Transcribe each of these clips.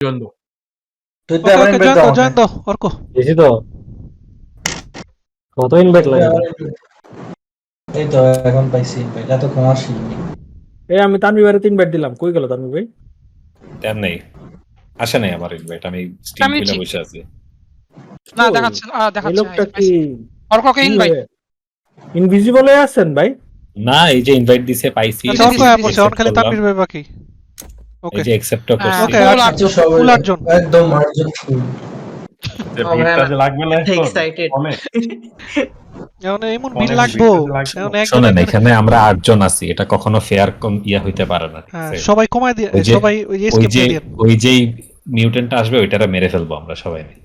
জন্য তুই তো ওকে আবার ওকে invite জয়েন দাও দাও আমাকে। জয়েন দাও অর্ক বেশি তো কত ইনভাইট তুই লাগে আবার invite- এই তো এখন পাইছি invite, এতক্ষণ আসিনি। এই আমি তানভি ভাইরে তিন ব্যাট দিলাম। কই গেল তানভি ভাই? দেন নেই। আসে নাই আমার ইনভাইট আমি স্টিম খুলে বসে আছি। না? দেখাচ্ছে না, এই দেখাচ্ছে লোকটা কি অর্ককে ইনভাইট ইনভিজিবল হয়ে আছেন ভাই? না এই যে ইনভাইট দিছে পাইছি। অর্ক অন খালি ভাই বাকি। ওকে যে অ্যাকসেপ্টও করছি। ওকে, full আচ্ছা, আচ্ছা, সবাই ফুল আটজন একদম এখন, এখানে আমরা আটজন আছি এটা কখনো ফেয়ার কম ইয়া হইতে পারে না হ্যাঁ, আছে? সবাই কমায় দিয়ে যে- সবাই ওই যে মিউটেন্ট আসবে ওইটারে মেরে ফেলব আমরা সবাই মিলে।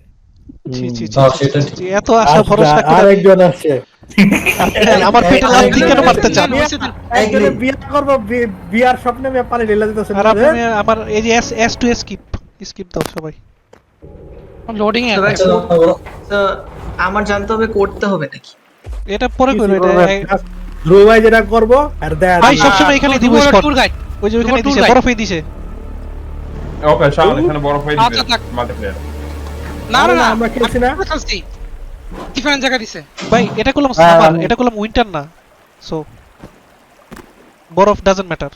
এত আশা আচ্ছা, ভরসা করে আর হ্যাঁ, আমার পেটে লাথি কেন মারতে চান? একজনে বিয়ে করব বিয়ার স্বপ্নে পানি ঢেলে দিতেছেন আর আপনি আমার এই যে S S to skip skip দাও সবাই। লোডিং এ আমার জানতে হবে করতে হবে নাকি? এটা পরে করো এটা ধ্রুব ভাই যেটা করব আর দেয়া ভাই সবসময় এখানে দিব স্পট ওই যে tour দিছে। বরফে দিছে। ওকে চল এখানে বড় হয়ে আচ্ছা, দিবে মাল্টিপ্লেয়ার। না না না আমরা খেলছি না। খেলছি। ডিফারেন্ট জায়গা দিছে। ভাই এটা করলাম হ্যাঁ, সামার এটা করলাম উইন্টার না। সো বরফ ডাজন্ট ম্যাটার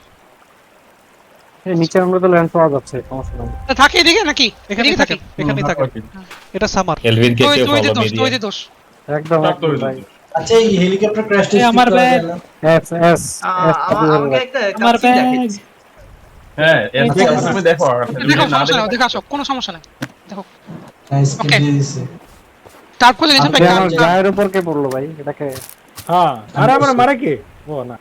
নিচে আমরা তো ল্যান্ড পাওয়া যাচ্ছে সমস্যা নাই। থাকে এদিকে নাকি? এখানেই থাকে এখানেই থাকে। এটা সামার এলভিন কে কেউ তুই দোষ তুই দোষ। একদম আচ্ছা এই হেলিকপ্টার ক্র্যাশ আমার ব্যাগ। এস এস আমাকে একটা আমার ব্যাগ হ্যাঁ তুমি দেখো দেখো সমস্যা দেখো দেখে। কোনো সমস্যা নাই। Skip Okay. দিয়ে দিছে। টার্প খুলে নিচে গায়ের উপর কে পড়ল ভাই? এটাকে হ্যাঁ আরে আমার মারে কি? ও না।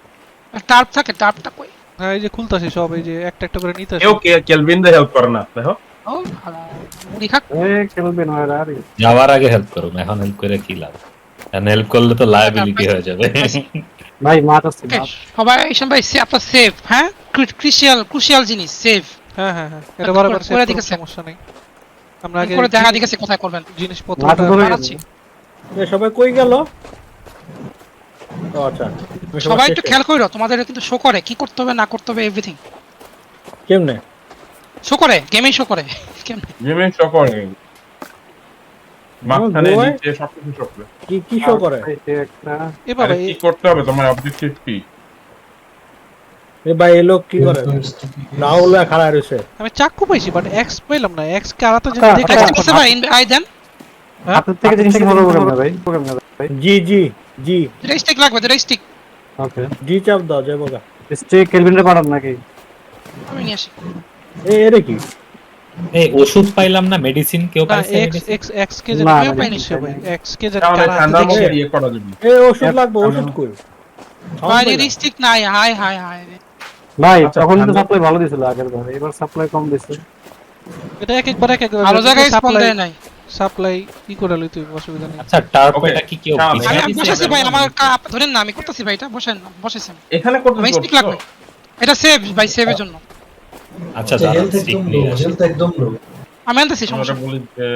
টার্প থাকে টার্পটা কই? হ্যাঁ এই যে খুলতাছে সব এই যে একটা একটা করে নিতে কেউ কে কেলভিন দে হেল্প করে না দেখো। ও মুড়ি এ খেলবে না আর। যাওয়ার আগে হেল্প করুন এখন হেল্প করে কি লাভ? এখন হেল্প করলে তো লায়াবিলিটি হয়ে যাবে। ভাই আসছে Okay, সবাই ঈশান ভাই সে আপনার সেফ হ্যাঁ? ক্রুশিয়াল ক্রুশিয়াল জিনিস সেফ হ্যাঁ হ্যাঁ হ্ঁ এটা বারবার দিকেছে। সমস্যা নাই। আমরা আগে করে দেখা দিকেছে কোথায় করবেন। জিনিসপত্র মাছ বানাচ্ছি। এ সবাই কই গেল? আচ্ছা। সবাই একটু খেয়াল করো তোমাদের কিন্তু শো করে কি করতে হবে না করতে হবে এভরিথিং কেমনে? শো করে গেমেই শো করে কেমনে? গেমে সকল মাঝখানে গোয়ায়? নিচে সবকিছু সকলে কি কি শো করে? এ বাবা কি করতে হবে? তোমার অবজেক্টিভ কি? এ ভাই এই লোক কি করে? রাহুল খাড়া রয়েছে। আমি চাকু পাইছি বাট এক্স পাইলাম না। এক্স কারাতে যদি আচ্ছা, দেখে আচ্ছা, আছে ভাই আই দেন। হাতের থেকে জিনিস বড় বড় না ভাই? ভাই? জি জি জি। দুটা স্টিক লাগবে দুটা স্টিক ওকে জি চাপ দাও জয় বগা স্টে কেলভিনরে পাঠান নাকি? আমি নিয়ে আসি। এ এরে কি? এই ওষুধ পাইলাম না মেডিসিন কেউ না পাইছে এক্স এক্স এক্স কে না, কেউ পাইনি সে ভাই। এক্স কে জানি কারা হাতে দেখছে মধ্যে ইয়ে করা যাবে। এ ওষুধ লাগবে ওষুধ কই? ভাই এর স্টিক নাই হাই হাই হাই ভাই আচ্ছা, তখন তো সাপ্লাই ভালো দিছিল আগের বার এবার সাপ্লাই কম দিছে। এটা এক একবার এক এক ভালো জায়গায় স্পন সাপ্লাই দেয় নাই। সাপ্লাই কি করে লইতে অসুবিধা নেই। আচ্ছা টার্প এটা কি পিছিয়ে আমি আমি বসেছি ভাই আমার কা- ধরেন না আমি করতেছি ভাই এটা বসেন বসেছি আমি। এখানে করতে আমার স্টিক লাগবে। এটা সেভ ভাই সেভের জন্য। আচ্ছা লো নিয়ে আসি। হেলথ একদম লো আমি আনতেছি সমস্যা বলি যে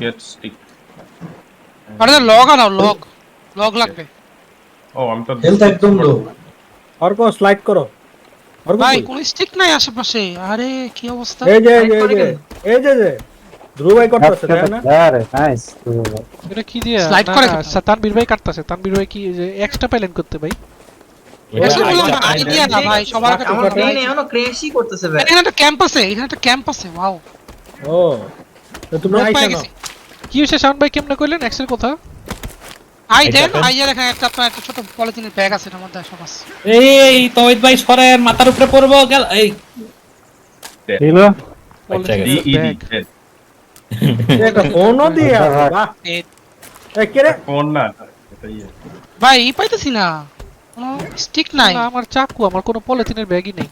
গেট স্টিক আরে লগ আনাও লগ লগ লাগবে। ও আমি তো হেলথ একদম লো অর্ক স্লাইড করো। অর্ক ভাই কোন স্টিক নাই আশেপাশে? আরে কি অবস্থা? এই যে এই যে, এই যে যে যে ধ্রুব ভাই করতেছে তাই না? আরে নাইস এটা কি দিয়া? না, করে। সা- তানবীর ভাই কাটতাছে তানবীর ভাই কি যে এক্সট্রা পাইলেন করতে ভাই? কি হইছে শাওন ভাই কেমনে কইলেন? এক্সের কথা? আই দেন দেন। এখানে একটা আপনার একটা ছোট পলিথিনের ব্যাগ আছে এটার মধ্যে সব আছে। এই তহিদ ভাই সরেন মাথার উপরে পড়ব গেল এই। ছিল বাচ্চা গেছে। Bag. ডিইডি একটা ফোনও দিয়ে বাহ। এ কে রে? ফোন না ইয়ে ভাই ই পাইতেছি না। স্টিক নাই। আমার চাকু আমার কোনো পলিথিনের ব্যাগই নেই।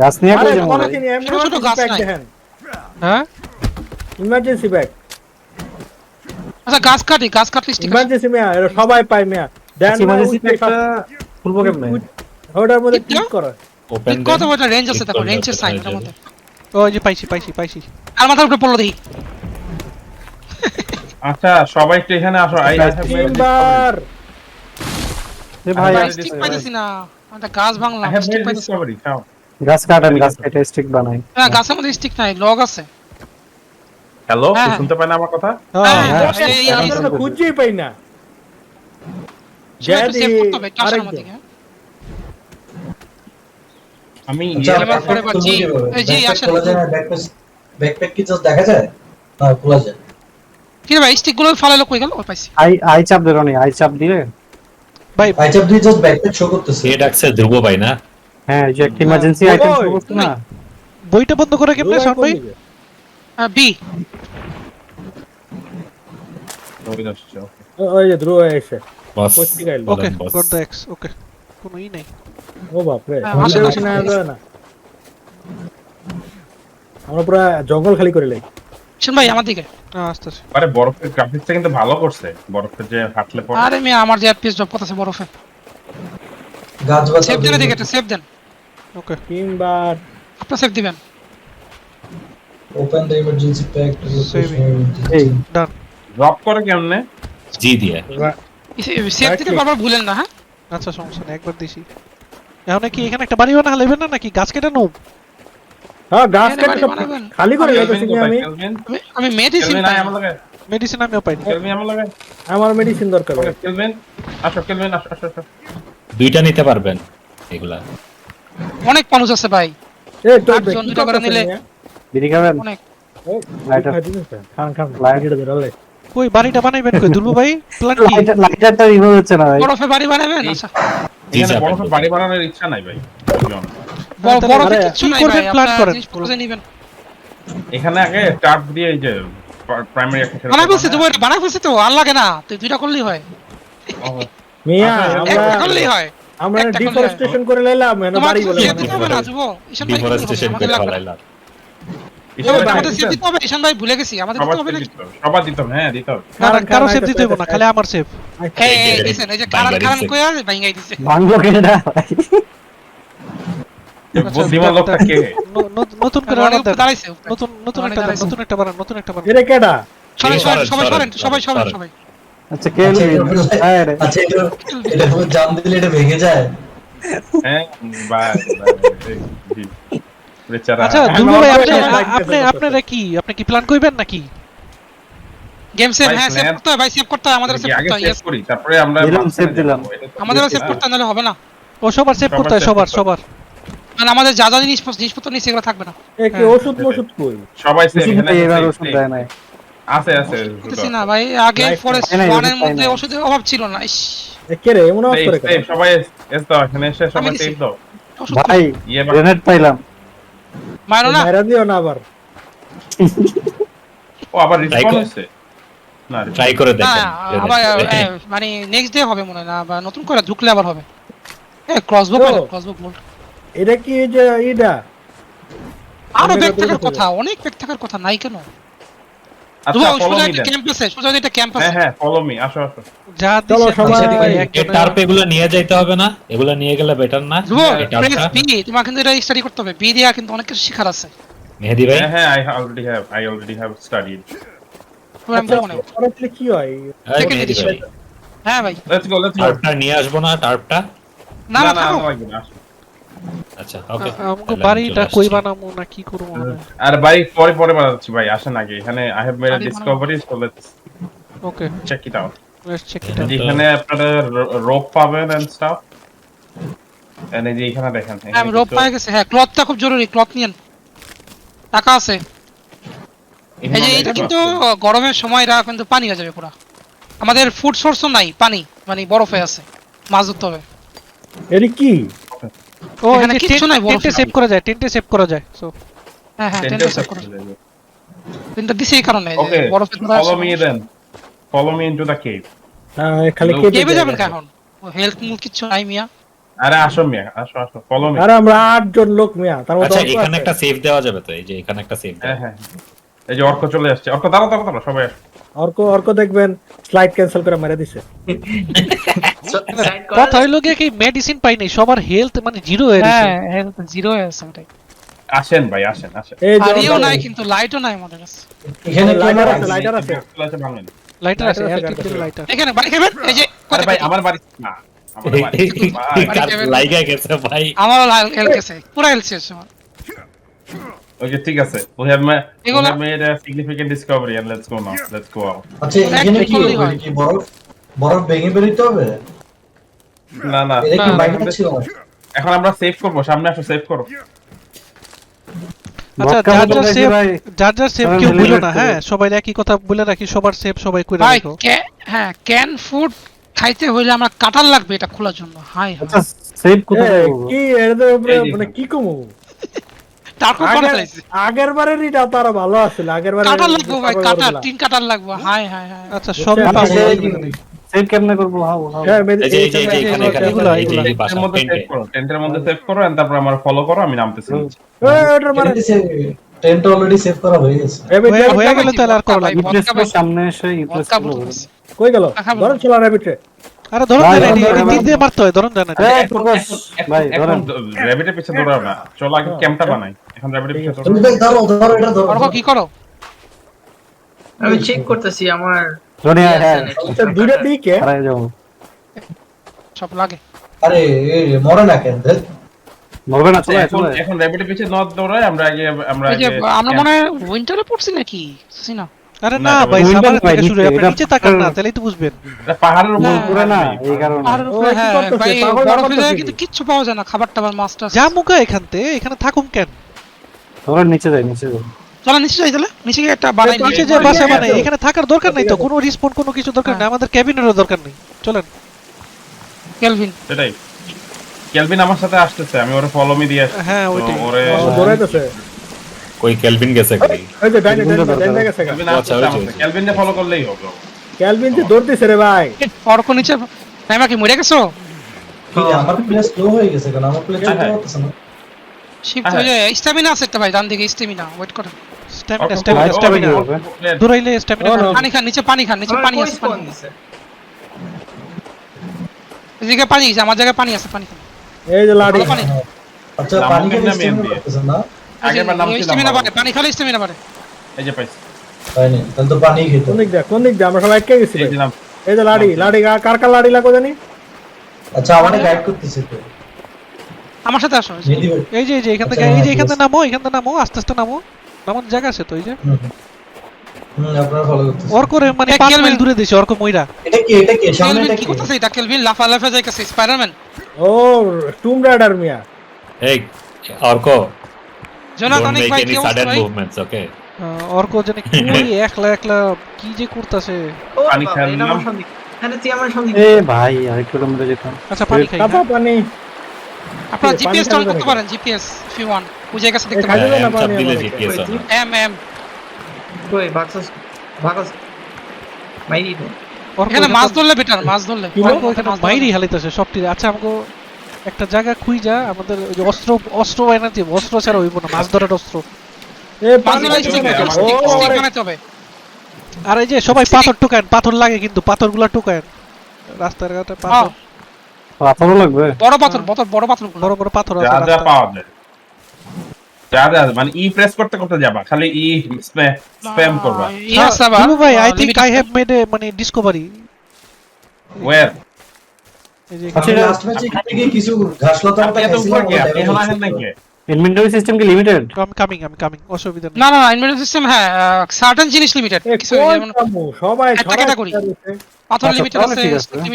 গাছ নিয়ে কই যাব? কোন ভাই? দিন ছোট ছোট গাছ নাই। হ্যাঁ? ইমার্জেন্সি ব্যাগ আচ্ছা গাছ কাটি গাছ কাটলে স্টিক ইমার্জেন্সি মিয়া এরা সবাই পায় মিয়া দেন আচ্ছা, emergency একটা খুলবো কেমনে ওটার মধ্যে ক্লিক? করো? ওপেন কত বড় রেঞ্জ আছে দেখো রেঞ্জের সাইন এর মধ্যে। ওই যে পাইছি পাইছি পাইছি। আর মাথার উপরে পড়ল দেখি। আচ্ছা সবাই একটু এখানে আসো আই তিনবার এ ভাই স্টিক পাইতেছি না। একটা গাছ ভাঙলাম স্টিক পাইতেছি গাছ কাটেন গাছ কেটে স্টিক বানাই। হ্যাঁ গাছের মধ্যে স্টিক নাই লগ আছে। হ্যালো হ্যাঁ। শুনতে পায় না আমার কথা হ্যাঁ, হ্যাঁ, তো খুঁজেই পাই না হ্যাঁ। আমি আচ্ছা, ইয়ে- আমার পরে backpack বা জি, তুলবো কীভাবে? এই জি, Backpack আসেন। খোলা যায় না? Backpack- backpack কি just দেখা যায়? না, খোলা যায়। কি ভাই স্টিকগুলো ফালালো কই গেল পাইছি আই আই চাপ দিল নি আই চাপ দিয়ে ভাই আইচাপ দিয়ে just backpack show করতেছে। কে ডাকছে ধ্রুব ভাই না হ্যাঁ যে একটা ইমার্জেন্সি আইটেম করতে না বইটা বন্ধ করে কেমনে শোন ভাই যে ধ্রুব এসে বস পত্রিকা এলো। Okay boss. Got the X okay কোনো ই নাই ও বাপরে হ্যাঁ, আমাদের আসেন। আর যায় না আমরা পুরো জঙ্গল খালি করে লাই শুন ভাই আমার দিকে হ্যাঁ আসতেছে আরে বরফের গ্রাফিক্সটা কিন্তু ভালো করছে বরফের যে হাঁটলে পরে আরে মেয়ে আমার যে এফপিএস ড্রপ করতেছে বরফে গাছ বাছ সেভ দেন এদিকে একটা সেভ দেন ওকে কিংবা আপনার সেভ দিবেন Emergency pack to look এই ডান ড্রপ করে কেমনে? জি দিয়ে। সেভ দিতে বারবার ভুলেন না হ্যাঁ? আচ্ছা সমস্যা নেই একবার দিছি। এখন কি এখানে একটা বাড়ি বানা হালাইবেন না নাকি? গাছ কেটে নো হ্যাঁ গাছ কেটে সব খালি করে আমি আমি- মেডিসিন আমার লগে। মেডিসিন আমিও পাইনি কেলভিন আমার লগে। আমার মেডিসিন দরকার Okay, কেলভিন, আসো, কেলভিন, আসো, আসো, আসো। দুইটা নিতে পারবেন এগুলা। অনেক মানুষ আছে ভাই। এই তো করে নিলে। বিড়ি খাবেন। খান খান লাইট- লাইট ধরালে। কই বাড়িটা বানাইবেন কই দুলু ভাই? প্ল্যান কি? লাইটারটা রিমুভ হচ্ছে না ভাই। বরফে বাড়ি বানাবেন? আচ্ছা। এখানে স্যার বাড়ি বানানোর ইচ্ছা নাই ভাই to be honest। ব- তাহলে বরফে আরে, নাই ভাই plan করেন? জিনিসপত্র যে এখানে আগে টার্প দিয়ে এই যে প্রাইমারি একটা বানাই ফেলছি তো বানাই ফেলছি তো আর লাগে না। তুই দুইটা করলেই হয়। মিয়া আমরা করলেই আমরা ডিফরেস্টেশন করে লাইলাম বাড়ি বলে ডিফরেস্টেশন করে আমাদের- সেভ দিতে হবে। ঈশান ভাই ভুলে গেছি আমাদের দিতে হবে নাকি? সবার দিতে হবে, হ্যাঁ দিতে হবে। না না কারও সেভ দিতে হইব না খালি আমার সেভ এই এই এই যে কারণ কারণ কইয়া ভাঙাই দিছে। বাংলো কেডা বুদ্ধিমান লোকটা কে? ন- ন- নতুন করে অনেক দাঁড়াইছে নতুন নতুন একটা নতুন একটা বানান নতুন একটা বানান। এটা কেডা? সবাই সবাই সরেন, সবাই সরেন, সরেন সবাই সরেন সরেন। সবাই আচ্ছা কে আচ্ছা, এটা- রে। এটা- এটা জাম দিলে এটা ভেঙে যায়। হ্যাঁ বাই বাই। বেচারা আচ্ছা হ্যাঁ, দুলু ভাই আপনি আপনি আপনারা কি আপনি কি প্ল্যান করবেন নাকি? গেম সেভ হ্যাঁ সেভ করতে ভাই সেভ করতে আমাদের সেভ করতে সেভ yes। করি? তারপরে আমরা দিলাম, মাঝখানে দিলাম। আমাদেরও সেভ করতে নাহলে হবে না। ও সবার সেভ করতে হয় সবার সবার। মানে আমাদের যা যা জিনিস জিনিসপত্র নিয়ে সেগুলো থাকবে না। এ কি হ্যাঁ। ওষুধ মষুধ কই? সবাই ওষুধ এখানে এবার ওষুধ দেয় নাই। আছে আছে বুঝতেছি না ভাই আগে ফরেস্ট ওয়ানের মধ্যে ওষুধের অভাব ছিল না ইস। এ কে রে এমন Save, করে সবাই এস দাও এখানে এসে সবাই সেভ দাও। ভাই ইয়ে গ্রেনেড পাইলাম। মারো না। মারা দিও না আবার। ও আবার রিসপন হইছে না ট্রাই করে দেখেন আবার মানে নেক্সট ডে হবে মনে হয় না বা নতুন করে ঢুকলে আবার হবে। এ ক্রসবো ক্রসবো বোল্ট এটা কি এই যে এটা আরও ব্যাক থাকার কথা অনেক ব্যাগ থাকার কথা নাই কেন? নিয়ে যাইতে হবে না এগুলো নিয়ে গেলে বেটার না তোমাকে কিন্তু এটা স্টাডি করতে হবে বি দিয়া কিন্তু অনেক কিছু শেখার আছে মেহেদি ভাই হ্যাঁ হ্যাঁ I already have I already have studied তোমার কি হয় হ্যাঁ ভাই লেটস গো লেটস গো নিয়ে আসব না টার্পটা না না আচ্ছা ওকে আ- বাড়িটা কই বানামু না কি করব? আর ভাই পরে পরে বানাচ্ছি ভাই আসেন আগে। এখানে I have made a discovery so let's okay check it out let's check it. এখানে আপনারা রোপ পাবেন এন্ড স্টাফ এন্ড যে এখানে দেখেন আমি রোপ পাই গেছে। হ্যাঁ ক্লথটা খুব জরুরি ক্লথ নিয়েন। টাকা আছে। এই যে এটা কিন্তু গরমের সময় এরা কিন্তু পানি হয়ে যাবে পুরা। আমাদের ফুড সোর্সও নাই পানি মানে বরফে আছে। মাছ ধরতে হবে। কি? ও এখানে কিচ্ছু নাই, টেন্টে সেভ করা যায় টেন্টে সেভ করা যায় সো হ্যাঁ হ্যাঁ টেন্ট টেন্ট সেভ করে টেন্টটা দিছে এই কারণে যে ওকে বরফে follow me then follow me into the cave হ্যাঁ, খালি কেবে দেয় যাবেন। এখন? হেলথ মুল কিচ্ছু নাই মিয়া। আরে আসো মিয়া আসো আসো ফলো মি আরে আমরা আটজন লোক মিয়া তার মধ্যে আচ্ছা এখানে একটা সেভ দেওয়া যাবে তো এই যে এখানে একটা সেভ হ্যাঁ হ্যাঁ এই যে অর্ক চলে আসছে। অর্ক দাঁড়াও দাঁড়াও সবাই অর্ক অর্ক দেখবেন স্লাইড ক্যান্সেল করে মেরে দিছে। করা কথা হইল গিয়ে কি মেডিসিন পাই নাই সবার হেলথ মানে জিরো হয়ে গেছে হ্যাঁ হেলথ জিরো হয়ে আছে ওটাই। আসেন ভাই আসেন আসেন। এই যে আর ইও অর্ক- নাই কিন্তু লাইটও নাই আমাদের কাছে। এখানে লাইটার ক্যামেরা আছে লাইটার আছে? লাইটার আছে lighter আছে। লাইটার এখানে বাড়ি খাবেন? এই যে ভাই আমার বাড়ি না আমাদের বাড়ি- ভাই, লাইগা গেছে ভাই। আমারও হেল গেছে পুরো হেল শেষ আমার। Okay, ঠিক আছে we এগুলা- have made a significant discovery and let's go now let's go আচ্ছা এখানে কি হবে? কি বরফ বরফ ভেঙে বেরোতে হবে? না না। এখন আমরা সেভ করব সামনে আসো সেভ করো। আচ্ছা যার যার সেভ যার যার সেভ কেউ মিলে না হ্যাঁ? সবাই একই কথা বলে রাখি সবার সেভ সবাই করে রাখো। হ্যাঁ ক্যান ফুড খাইতে হইলে আমরা কাটার লাগবে এটা খোলার জন্য। হাই হাই আচ্ছা সেভ কোথায় কি উপরে মানে কি কমু? আগের বারের এটা তো আরও ভালো আছিল আগের বারে কাটার লাগবো ভাই কাটার তিন কাটার লাগবো। হাই হাই হাই আচ্ছা সবই সেভ কেমনে করব? হাউ হাউ হ্যাঁ এই যে এই যে এখানে এখানে এই যে বাসা টেন্টের মধ্যে সেভ করো টেন্টের মধ্যে সেভ করো and তারপর আমার ফলো করো আমি নামতেছি নিচে। ওটার মানে টেন্ট অলরেডি সেভ করা হয়ে গেছে। হয়ে- হয়ে vodka গেলে পাইছি, তাহলে আর করা লাগবে। ভাই, ইমপ্রেস vodka করে পাইছি, সামনে এসে ইমপ্রেস vodka করব bottle পাইছি। কই গেল? ধরো চলো রেবিটে আরে ধরুন ভাই, জানেন ভাই, ভাই, তীর দিয়ে মারতে হয় ধরুন জানেন এই এখন- প্রকাশ এখন- ভাই এখন র্যাবিটের পিছে দৌড়াও না। চলো আগে ক্যাম্পটা বানাই। এখন র্যাবিটের পিছে দৌড়াও ধরো ধরো এটা ধরো। কি করো? আমি চেক করতেছি আমার ধরে হ্যাঁ আছে নাকি। দুইটা দিকে হারাই যাব সব লাগে। আরে মরে না কেন মরবে না চলে এখন এখন র্যাবিটের পিছে নট দৌড়াই আমরা আগে আমরা আগে আমরা মনে উইন্টারে পড়ছি নাকি? বুঝছি আরে না, না ভাই window থেকে শুরু আপনি নিচে তাকান না পাহাড়- তাহলেই তো বুঝবেন। পাহাড়ের উপর হ্যাঁ, পুরো না এই কারণে। আর ও, কি হ্যাঁ করতেছে? যায় কিন্তু কিচ্ছু পাওয়া যায় না খাবার টাবার মাছ টাছ যা মুখা এখান থেকে এখানে থাকুন কেন? নিচে যাই নিচে যাই। চলো নিচে যাই তাহলে? নিচে গিয়ে একটা বানাই নিচে যে বাসা বানাই এখানে থাকার দরকার নেই তো কোনো রিসপন্ড কোনো কিছু দরকার নেই আমাদের ক্যাবিনেরও দরকার নেই চলেন। কেলভিন। সেটাই। কেলভিন আমার সাথে আসতেছে আমি ওরে ফলো মি দিয়ে আসছি হ্যাঁ ওইটাই। ওরে দৌড়াইতেছে। কই কেলভিন গেছে কই ওই যে ডাইনে ডাইনে ডাইনে গেছে কেলভিন আচ্ছা। যে। কেলভিনকে ফলো করলেই হবে। ক্যালভিন যে দৌড়তেছে রে ভাই। অর্ক নিচে নাইমা কি মরে গেছো? আমার প্লেস স্লো হয়ে গেছে কেন? আমার প্লেস চলতে হ্যাঁ। পারতেছে না। শিফট হয়ে যায় স্ট্যামিনা আছে একটা ভাই ডান দিকে স্ট্যামিনা ওয়েট করেন স্ট্যামিনা স্ট্যামিনা স্ট্যামিনা। দৌড়াইলে স্ট্যামিনা পানি খান নিচে পানি খান নিচে পানি আছে পানি? এদিকে পানি আছে। আমার জায়গায় পানি আছে পানি খান। এই যে লাড়ি। পানি। আচ্ছা নাম পানি কেমনে খেলে দিয়ে? না? বার নাম ছিলাম স্ট্যামিনা। বাড়ে পানি খালে স্ট্যামিনা বাড়ে। এই যে পাইছি। তাহলে তো পানি খেতে দিয়ে কোন দিক দিয়ে? আমরা সবাই একে গেছি এই যে নাম এই যে লাড়ি লাড়ি কার কার কার লাড়ি লাগো জানি? আচ্ছা আমারে গাইড করতেছে তো। আমার সাথে আসো এই যে এই যে এখান থেকে এই যে এখান থেকে নামো এখান থেকে নামো আস্তে আস্তে নামো। নামার জায়গা আছে তো এই যে। অর্ক রে মানে এক পাঁচ কেলভিন। মাইল দূরে অর্ক মইরা। এটা কি এটা কি সামনে এটা কি কি? করতেছে এটা? কেলভিন লাফা লাফা যাইতেছে স্পাইডারম্যান ও টুম রাইডার মিয়া। এই অর্ক। জোনাথন অনেক ভাই কি সাডেন মুভমেন্টস ওকে অর্ক জানি কই একলা একলা কি যে করতেছে। পানি খেলাম। এ ভাই যেতাম। আচ্ছা পানি খাই পানি। আপনারা জিপিএস করতে পারেন জিপিএস ইফ ইউ ওয়ান্ট বুঝে গেছে দেখতে পারেন। এম। জিপিএস এম এম কই মাইরি তো। এখানে মাছ ধরলে বেটার মাছ ধরলে। হালাইতেছে সবটি। আচ্ছা আমাকে একটা জায়গা খুঁজা আমাদের ওই যে অস্ত্র অস্ত্র এনার্জি অস্ত্র ছাড়া হইব না মাছ ধরার অস্ত্র। এ আরে, বানাইতে হবে। আর এই যে সবাই পাথর টুকান পাথর লাগে কিন্তু পাথরগুলা টুকান রাস্তার ঘাটে পাথর। পাথরও লাগবে। বড় পাথর বড় বড় পাথর বড় বড় পাথর যা আছে যা পাওয়া যায়। যা যা মানে ই প্রেস করতে করতে যাবা খালি ই স্প্যাম করবা। ইয়েস আবার দিবু ভাই I think I have made a মানে ডিসকভারি ওয়্যার এই যে আচ্ছা লাস্ট ম্যাচে কি কিছু ঘাস লতা আপনি এত উপরে কি? আপনি এখন? আসেন নাকি? ইনভেন্টরি সিস্টেম কি লিমিটেড আমি কামিং আমি কামিং অসুবিধা নেই। না না না ইনভেন্টরি সিস্টেম হ্যাঁ সার্টেন জিনিস লিমিটেড কিছু যেমন? সবাই। ছিটাইছে। পাথর আচ্ছা, লিমিটেড আছে ঠিক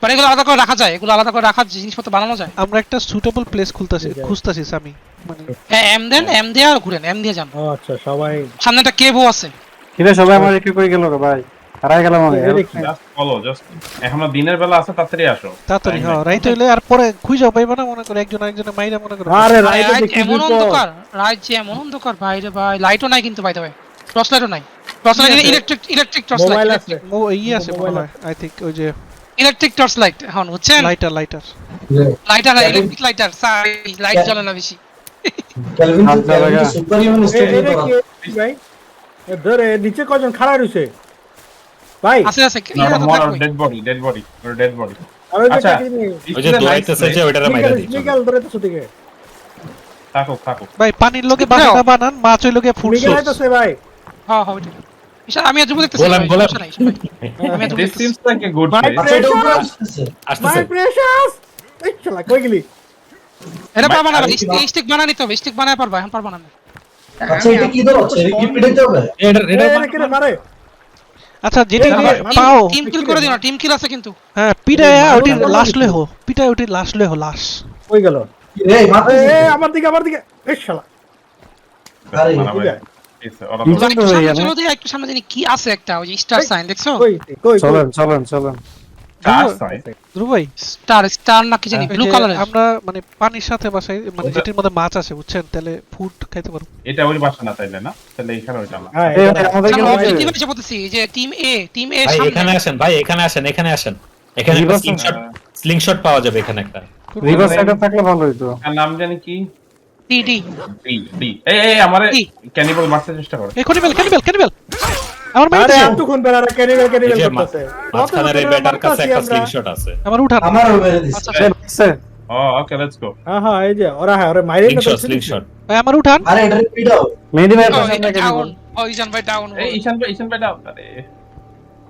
আছে। মানে এগুলো আলাদা করে রাখা যায় এগুলো আলাদা করে রাখার জিনিসপত্র বানানো যায়। আমরা একটা সুটেবল প্লেস খুলতাছি খুঁজতাছি আমি মানে হ্যাঁ এম দেন এম দিয়ে আর ঘুরেন এম দিয়ে যান। ও, আচ্ছা সবাই সামনে একটা কেভও আছে। কিরে সবাই আমার একটু কই গেল রে ভাই। হারাই গেলাম আমি। জাস্ট ফলো জাস্ট এখনও দিনের বেলা আছে তাড়াতাড়ি আসো। তাড়াতাড়ি হ্যাঁ। রাইট হইলে আর পরে খুঁজা পাইবা না মনে করে একজন আরেকজনের মাইরা মনে করে। আরে রাইতে দেখি এমন। অন্ধকার রাত যে এমন অন্ধকার ভাই রে ভাই। লাইটও নাই কিন্তু ভাই তবে টর্চ লাইটও নাই। Torch light electric electric torch light mobile আছে। ও ইয়ে আছে হয় আই থিংক ওই যে ইলেকট্রিক টর্চ লাইট এখন বুঝছেন? Lighter lighter lighter electric lighter light জ্বলে না বেশি। ক্যালভিন। সুপার হিউম্যান ভাই? ধরে নিচে কজন খাড়া রইছে ভাই। আছে আছে। Dead body dead body dead body আচ্ছা। ওই যে দৌড়াইতেছে যে ওইটারে মাইরা দিই চলো। মিকেল ধরে তো সুদিকে থাকুক থাকুক। ভাই পানির লোকে বাসাটা বানান মাছ ওই লোকে ফুড সোর্স ভাই। হ্যাঁ হ্যাঁ আমি আর যুব দেখতেছি। গোলাম, গোলাম। আমি আর this seems like a good ভাই, প্লেস আচ্ছা এটা উপরে আসতেছে আসতেছে। মাই প্রেশাস এই শালা কই গেলি? এটা পারবা না স্টিক- স্টিক বানায় নিতে হবে, স্টিক বানায় পারবা, এখন পারবা না। আচ্ছা এটা কি ধর? হচ্ছে কি পিটাইতে হবে? এটা এটা মারে। আচ্ছা যেটি পাও টিম কিল করে দিও না, টিম কিল আছে কিন্তু। হ্যাঁ পিটায় এই, ওটি লাশ মারো। হো পিটায় ওটি লাশ লয়ে হো লাশ কই গেল? এই আমার দিকে আমার দিকে। এই শালা। আরে, একটু সামনে আমি- চলো দিই, একটু সামনে জানি কি আছে একটা, ওই স্টার সাইন, দেখছ? কই কই চলেন চলেন চলেন। চার side। ধ্রুব ভাই স্টার, স্টার না কি জানি, ব্লু কালারের। আমরা মানে পানির সাথে বাসায় মানে যেটির মধ্যে মাছ আছে বুঝছেন? তাহলে ফুড খাইতে পারব এটা ওই বাসা না তাইলে না? তাহলে এখানে ওইটা না। হ্যাঁ আমাদের কি বলতেছি, যে টিম এ, টিম এ ভাই এখানে আসেন ভাই এখানে আসেন এখানে আসেন। এখানে একটা রিভার্স- স্লিংশট স্লিংশট পাওয়া যাবে এখানে একটা। রিভার সাইডে থাকলে ভালো হইতো। নাম জানি কি? D, D. D D. এই এই আমারে ডি। মারতে চেষ্টা করে। এই ক্যানিবেল ক্যানিবেল ক্যানিবেল আমার আরে মাইছে এতক্ষণ বেড়ারা ক্যানিবেল এই ক্যানিবেল যে মা- করতেছে। মাঝখানের এই ব্যাটার কাছে একটা স্লিংশট আছে। আমার উঠান আমারও মেরে দিছে আচ্ছা, এ, বাঁচছে? ও ওকে লেটস গো হ্যাঁ হ্যাঁ এই যে ওরা হ্যাঁ ওরা মাইরে না স্লিংশট স্লিংশট ভাই আমার উঠান। আরে এটা পিটাও মেহেদি ভাইয়ের ও, পাশে এটা একটা down। cannibal। ও, ঈশান ভাই down। এই ঈশান ভাই ঈশান ভাই দাও আরে।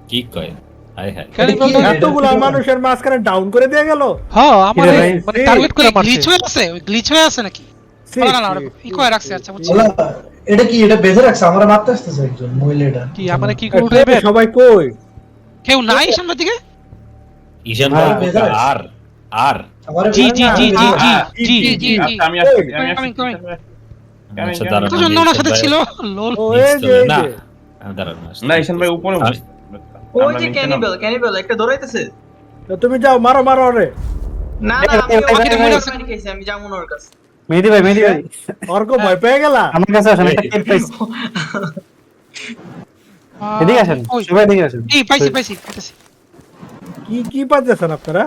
কি কয়? High high. ক্যানিবেল এটা কি? এতগুলা মানুষের মাঝখানে ডাউন করে দিয়ে গেল? হ্যাঁ আমার মানে টার্গেট করে মারছে। গ্লিচ আছে, ওই গ্লিচ হয়ে আছে নাকি? সি, না, না, না, সি, ওটা সি। ই করে রাখছে, বুঝছি। ওলা, এটা কি এটা বেঁধে রাখছে আমরা মারতে আসতেছে একজন মহিলা কি আমারে কি এ, সবাই কই কেউ নাই ঈশান দিকে? ঈশান ভাই আর আর জি জি জি জি জি। জি জি, জি, জি। আমি আসছি আমি আসছি coming. Coming, coming. দাঁড়ান কতজন ওনার সাথে ছিল? লোল। ও এই যে এই না যে আহ, দাঁড়ান আসছি। না ঈশান ভাই উপরে ওই যে নিচে ক্যানিবেল একটা দৌড়াইতেছে তুমি যাও মারো মারো রে না না আমি ওকে মনে আছে আমি যাব ওর কাছে মেহেদি ভাই মেহেদি ভাই। অর্ক ভয় পেয়ে গেলা? আমার কাছে আসেন একটা কিল পাইছি এদিকে আসেন সবাই এদিকে আসেন। এই, পাইছি, পাইছি। কি কি পাচ্ছেন আপনারা?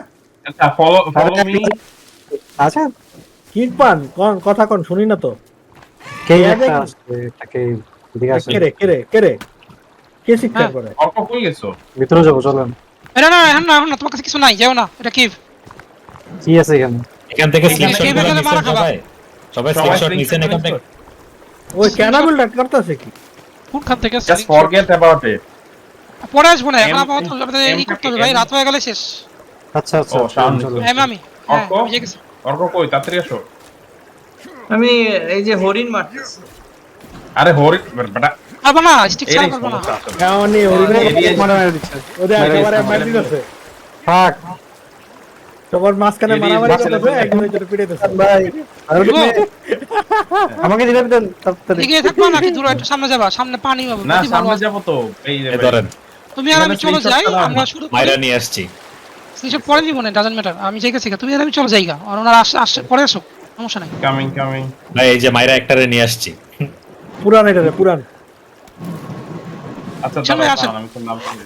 আচ্ছা ফলো ফলো মি আচ্ছা। কি পান? কোন কথা কোন শুনি না তো। কে একটা এটাকে এদিকে আসেন। কে রে কে রে কে রে? কে শিক্ষা হ্যাঁ। করে? অল্প কই গেছো? ভিতরে যাব চলেন। না, না, এখন না, এখন না, তোমার কাছে কিছু নাই, যাও না, এটা কি? কি আছে এখানে? এখান থেকে এখানে স্লিংশট কে গুলো মারা খাবা? সবাই slingshot নিছেন এখান থেকে ওই ক্যানাবেলটা করতেছে কি? কোনখান থেকে জাস্ট ফরগেট অ্যাবাউট ইট পরে আসব না, এখন আপাতত আমাদের এম- ই করতে হবে ভাই, রাত হয়ে গেলে শেষ। আচ্ছা আচ্ছা ও, সামনে চলেন। হ্যাঁ, আমি, অর্ক? অর্ক কই? তাড়াতাড়ি আসো। আমি এই যে হরিণ মারতেছি। আরে হরি বেটা। পারব না, এই ছাড়া পারব না। হ্যাঁ নি ওরে এরিয়া- মারা দিচ্ছে। ওদের একেবারে মারি দিতেছে। থাক। সবার মাঝখানে মারামারি করতেছে তো একজনের জন্য পিটাইতেছে ভাই আমাকে দিবেন দেন তাড়াতাড়ি এগিয়ে থাকবা নাকি দূরে? একটু সামনে যাবা সামনে পানি হবে না সামনে। যাব তো এই। ধরেন। তুমি আর আমি চলে যাই আমরা শুরু করি। মাইরা নিয়ে আসছি। স্ক্রিনশট পরে নিব না ডাজন্ট ম্যাটার আমি যাই গেছি তুমি আর আমি চলে যাই গা আর ওনারা আসে আসে পরে আসো সমস্যা নাই। কামিং কামিং ভাই এই যে মাইরা একটারে নিয়ে আসছি। পুরান এটা রে পুরান। আচ্ছা দাঁড়াও, আমি তো নাম শুনে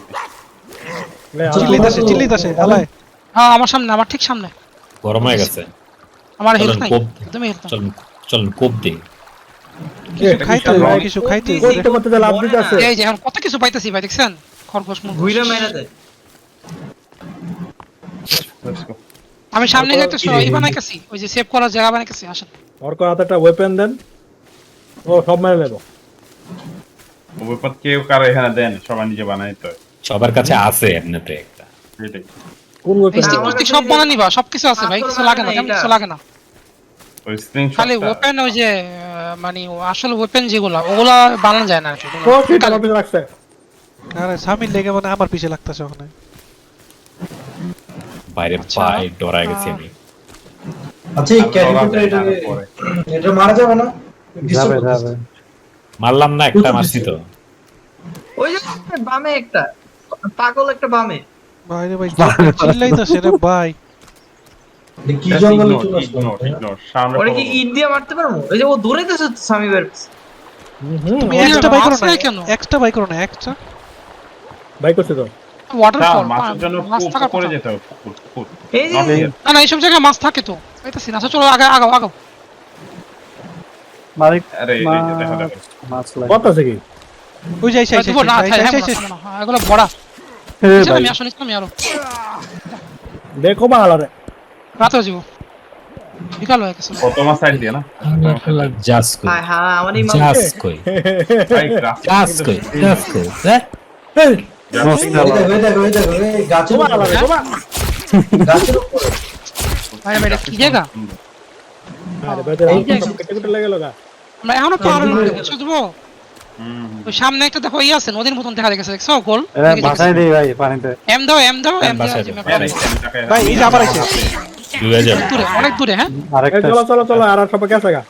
চিল্লিতাছে চিল্লিতাছে আলাই হ্যাঁ আমার সামনে আমার ঠিক সামনে। গরম হয়ে গেছে। আমার হেলথ নাই কোপ একদমই হেলথ নাই। চলুন চলুন কোপ কিছু খাইতে? কিছু খাইতে হবে। করতে করতে লাভ দিতে আছে এই যে এখন কত কিছু পাইতেছি ভাই দেখছেন? খরগোশ মেরা দেয়। আমি সামনে কি ই বানাইতেছি ওই যে সেভ করার জায়গা বানাইতেছি আসেন। অর্ক হাতে একটা ওয়েপেন দেন। ও সব মেরে নেব। কেউ কারও এখানে দেন সবাই নিজে বানাই তো সবার কাছে আছে এমনিতে একটা। এটাই কোন ওয়েপেন সব সবকিছু আছে ভাই কিছু লাগে না তেমন কিছু লাগে না। ওই খালি ওপেন ওই যে মানে আসল ওয়েপেন যেগুলো ওগুলা বানানো যায় না আর স্বামীর লেগে মানে আমার পিছে লাগতেছে ওখানে। বাইরে আচ্ছা। পায়ে ডরায় গেছি আমি। আচ্ছা এই ক্যানিবেলটা এটা এটা মারা যাবে না? যাবে যাবে। মারলাম না একটা মারছি তো। ওই যে বামে একটা পাগল একটা বামে। বাইরে ভাই চিল্লাইতাছে রে ভাই কি জঙ্গলে চলে আসলো ওরে কি ইট দিয়ে মারতে পারব ওই যে ও দৌড়াইতেছে স্বামী বের হুম তুমি এক্সট্রা বাই করো মাছ না কেন? এক্সট্রা বাই করো না এক্সট্রা ভাই করছে তো ওয়াটারফল মাছের জন্য মাছ করে যেতে হবে পুকুর, পুকুর। এই যে না না এইসব জায়গায় মাছ থাকে তো আচ্ছা, চলো আগে আগাও আগাও মালিক আরে এই যে দেখো দেখো মাছ লাগে কত আছে কি ওই যাই যাই যাই যাই হ্যাঁ, যাই মনে হয়, মনে হয়, এগুলো বড়া এ চলো, আসো নিচ্ছি আমি আরও। দেখো বাংলা রে রাতেও যাব। বিকাল হয়ে গেছে। ও তোমার সাইড দিয়ে না? জাস কই হ্যাঁ হ্যাঁ আমারই মা জাস কই জাস কই জাস কই হ্যাঁ? এই আমরা এখনও পাহাড়ের হুম। বুঝছ ওই সামনে একটা দেখো ইয়ে আছে নদীর মতন দেখা গেছে দেখছ? গোল? ভাসাই দেই ভাই পানিতে। এম দাও এম দাও এম দাও ভাই এই যে আবার যাবে দূরে অনেক দূরে হ্যাঁ? আরেকটা চলো চলো চলো আর সবাই কাছে গা।